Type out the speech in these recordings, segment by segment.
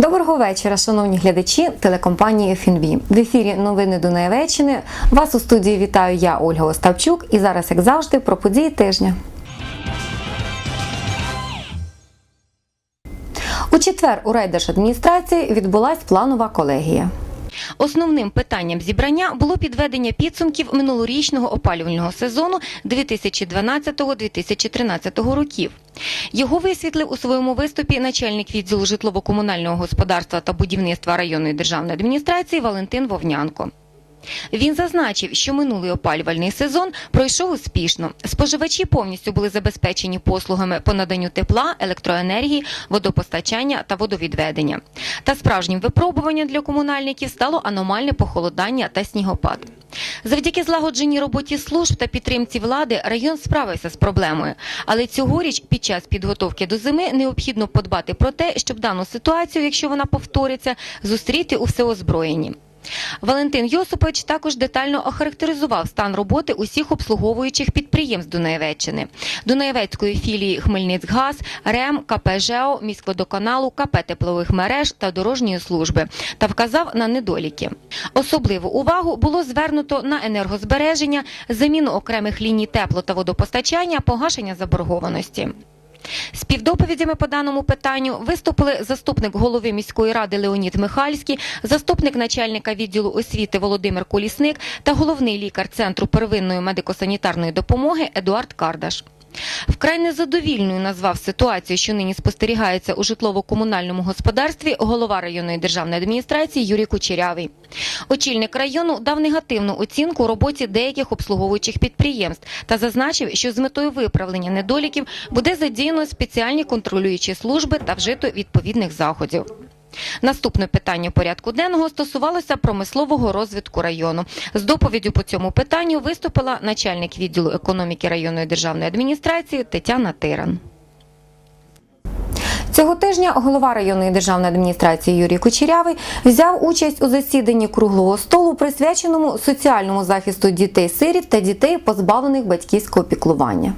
Доброго вечора, шановні глядачі телекомпанії ФІНВІ. В ефірі новини Дунаєвеччини. Вас у студії вітаю я, Ольга Оставчук, і зараз, як завжди, про події тижня. У четвер у райдержадміністрації відбулась планова колегія. Основним питанням зібрання було підведення підсумків минулорічного опалювального сезону 2012-2013 років. Його висвітлив у своєму виступі начальник відділу житлово-комунального господарства та будівництва районної державної адміністрації Валентин Вовнянко. Він зазначив, що минулий опалювальний сезон пройшов успішно. Споживачі повністю були забезпечені послугами по наданню тепла, електроенергії, водопостачання та водовідведення. Та справжнім випробуванням для комунальників стало аномальне похолодання та снігопад. Завдяки злагодженій роботі служб та підтримці влади район справився з проблемою. Але цьогоріч під час підготовки до зими необхідно подбати про те, щоб дану ситуацію, якщо вона повториться, зустріти у всеозброєнні. Валентин Йосипович також детально охарактеризував стан роботи усіх обслуговуючих підприємств Дунаєвеччини, Дунаєвецької філії Хмельницькгаз, РЕМ, КП ЖЕО, міськводоканалу, КП теплових мереж та дорожньої служби та вказав на недоліки. Особливу увагу було звернуто на енергозбереження, заміну окремих ліній тепло та водопостачання, погашення заборгованості. Співдоповідями по даному питанню виступили заступник голови міської ради Леонід Михальський, заступник начальника відділу освіти Володимир Колісник та головний лікар центру первинної медико-санітарної допомоги Едуард Кардаш. Вкрай незадовільною назвав ситуацію, що нині спостерігається у житлово-комунальному господарстві голова районної державної адміністрації Юрій Кучерявий. Очільник району дав негативну оцінку роботі деяких обслуговуючих підприємств та зазначив, що з метою виправлення недоліків буде задіяно спеціальні контролюючі служби та вжито відповідних заходів. Наступне питання порядку денного стосувалося промислового розвитку району. З доповіддю по цьому питанню виступила начальник відділу економіки районної державної адміністрації Тетяна Тиран. Цього тижня голова районної державної адміністрації Юрій Кучерявий взяв участь у засіданні круглого столу, присвяченому соціальному захисту дітей-сирів та дітей, позбавлених батьківського піклування.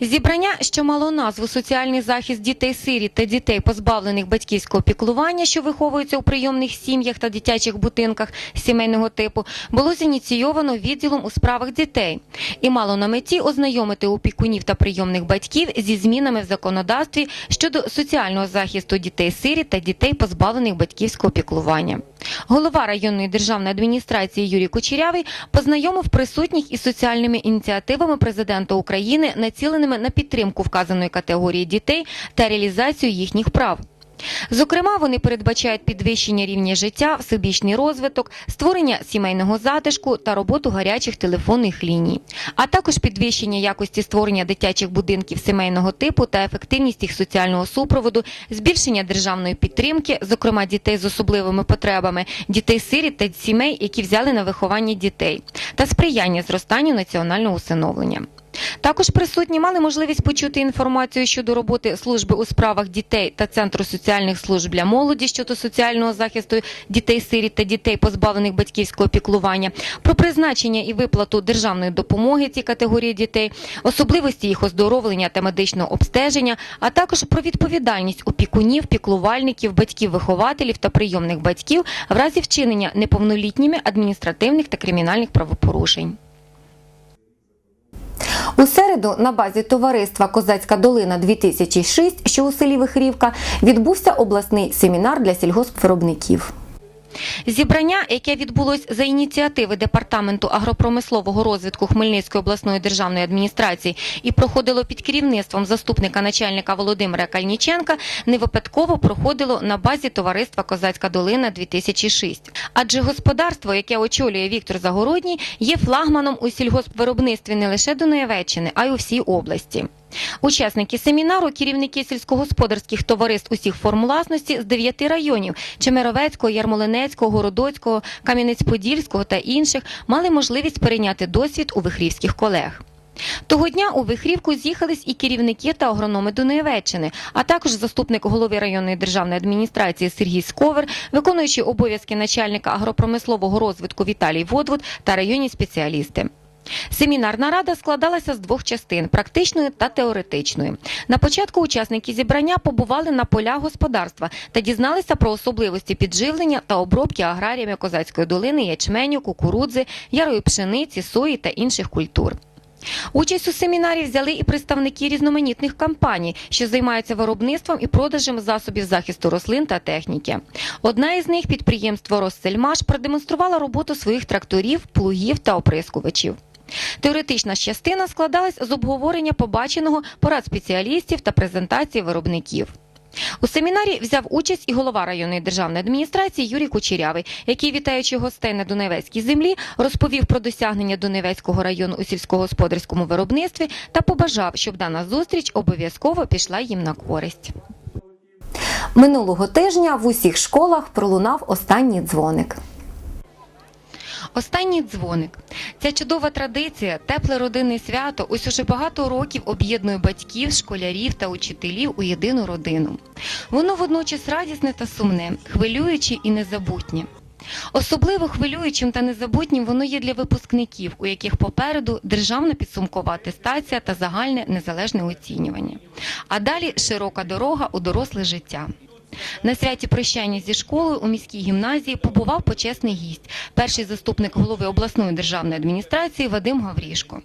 Зібрання, що мало назву Соціальний захист дітей сиріт та дітей, позбавлених батьківського піклування, що виховуються у прийомних сім'ях та дитячих будинках сімейного типу, було зініційовано відділом у справах дітей і мало на меті ознайомити опікунів та прийомних батьків зі змінами в законодавстві щодо соціального захисту дітей сиріт та дітей, позбавлених батьківського піклування. Голова районної державної адміністрації Юрій Кучерявий познайомив присутніх із соціальними ініціативами президента України, націленими на підтримку вказаної категорії дітей та реалізацію їхніх прав. Зокрема, вони передбачають підвищення рівня життя, всебічний розвиток, створення сімейного затишку та роботу гарячих телефонних ліній, а також підвищення якості створення дитячих будинків сімейного типу та ефективність їх соціального супроводу, збільшення державної підтримки, зокрема дітей з особливими потребами, дітей-сиріт та сімей, які взяли на виховання дітей, та сприяння зростанню національного усиновлення. Також присутні мали можливість почути інформацію щодо роботи служби у справах дітей та центру соціальних служб для молоді щодо соціального захисту дітей-сиріт та дітей, позбавлених батьківського піклування, про призначення і виплату державної допомоги цій категорії дітей, особливості їх оздоровлення та медичного обстеження, а також про відповідальність опікунів, піклувальників, батьків-вихователів та прийомних батьків в разі вчинення неповнолітніми адміністративних та кримінальних правопорушень. У середу на базі товариства Козацька долина 2006, що у селі Вихрівка, відбувся обласний семінар для сільгоспвиробників. Зібрання, яке відбулось за ініціативи департаменту агропромислового розвитку Хмельницької обласної державної адміністрації і проходило під керівництвом заступника начальника Володимира Кальніченка, не випадково проходило на базі товариства Козацька долина 2006. Адже господарство, яке очолює Віктор Загородній, є флагманом у сільгоспвиробництві не лише Дунаєвеччини, а й у всій області. Учасники семінару, керівники сільськогосподарських товариств усіх форм власності з дев'яти районів Чемеровецького, Ярмолинецького, Городоцького, Кам'янець-Подільського та інших мали можливість перейняти досвід у вихрівських колег. Того дня у Вихрівку з'їхались і керівники та агрономи Дунаєвеччини, а також заступник голови районної державної адміністрації Сергій Сковер, виконуючий обов'язки начальника агропромислового розвитку Віталій Водвуд та районні спеціалісти. Семінарна рада складалася з двох частин практичної та теоретичної. На початку учасники зібрання побували на полях господарства та дізналися про особливості підживлення та обробки аграріями козацької долини ячменю, кукурудзи, ярої пшениці, сої та інших культур. Участь у семінарі взяли і представники різноманітних компаній, що займаються виробництвом і продажем засобів захисту рослин та техніки. Одна із них підприємство Россельмаш продемонструвала роботу своїх тракторів, плугів та оприскувачів. Теоретична ж частина складалась з обговорення побаченого порад спеціалістів та презентації виробників. У семінарі взяв участь і голова районної державної адміністрації Юрій Кучерявий, який, вітаючи гостей на Донецькій землі, розповів про досягнення Донецького району у сільськогосподарському виробництві та побажав, щоб дана зустріч обов'язково пішла їм на користь. Минулого тижня в усіх школах пролунав останній дзвоник. Останній дзвоник. Ця чудова традиція, тепле родинне свято, ось уже багато років об'єднує батьків, школярів та учителів у єдину родину. Воно водночас радісне та сумне, хвилююче і незабутнє. Особливо хвилюючим та незабутнім воно є для випускників, у яких попереду державна підсумкова атестація та загальне незалежне оцінювання. А далі широка дорога у доросле життя. На святі прощання зі школою у міській гімназії побував почесний гість, перший заступник голови обласної державної адміністрації Вадим Гаврішко.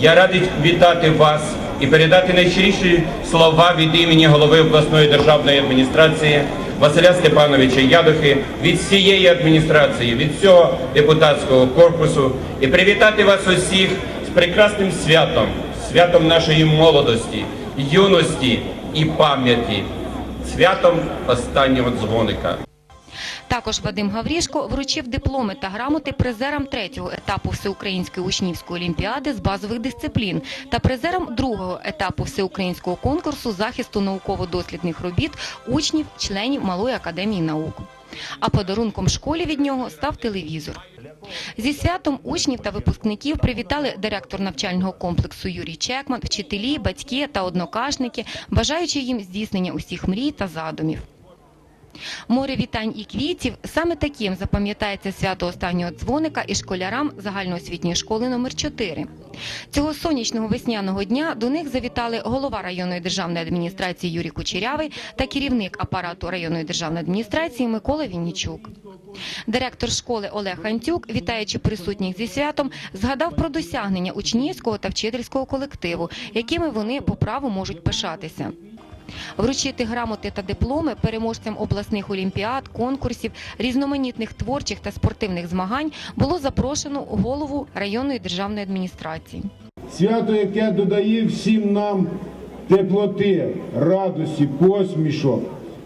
Я радий вітати вас і передати найщиріші слова від імені голови обласної державної адміністрації Василя Степановича Ядухи від всієї адміністрації, від всього депутатського корпусу. І привітати вас усіх з прекрасним святом, святом нашої молодості, юності і пам'яті, святом останнього дзвоника. Також Вадим Гаврішко вручив дипломи та грамоти призерам третього етапу Всеукраїнської учнівської олімпіади з базових дисциплін та призерам другого етапу всеукраїнського конкурсу захисту науково-дослідних робіт учнів, членів Малої академії наук. А подарунком школі від нього став телевізор. Зі святом учнів та випускників привітали директор навчального комплексу Юрій Чекман, вчителі, батьки та однокашники, бажаючи їм здійснення усіх мрій та задумів. Море вітань і квітів саме таким запам'ятається свято останнього дзвоника і школярам загальноосвітньої школи номер 4 Цього сонячного весняного дня до них завітали голова районної державної адміністрації Юрій Кучерявий та керівник апарату районної державної адміністрації Микола Віннічук. Директор школи Олег Антюк, вітаючи присутніх зі святом, згадав про досягнення учнівського та вчительського колективу, якими вони по праву можуть пишатися. Вручити грамоти та дипломи переможцям обласних олімпіад, конкурсів, різноманітних творчих та спортивних змагань було запрошено голову районної державної адміністрації. Свято, яке додає всім нам теплоти, радості, посмішок.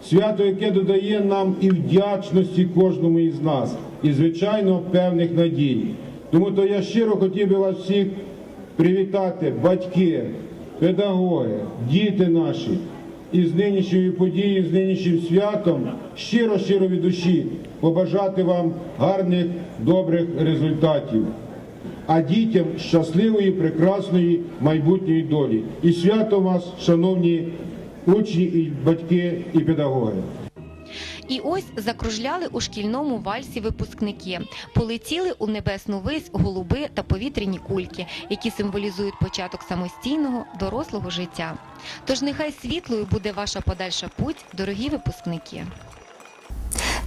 Свято, яке додає нам і вдячності кожному із нас, і, звичайно, певних надій. Тому то я щиро хотів би вас всіх привітати, батьки, педагоги, діти наші, із нинішньою подією, з нинішнім святом, щиро-щиро від душі побажати вам гарних, добрих результатів а дітям щасливої, прекрасної майбутньої долі. І свято вас, шановні учні, і батьки, і педагоги. І ось закружляли у шкільному вальсі випускники, полетіли у небесну вись голуби та повітряні кульки, які символізують початок самостійного дорослого життя. Тож нехай світлою буде ваша подальша путь, дорогі випускники.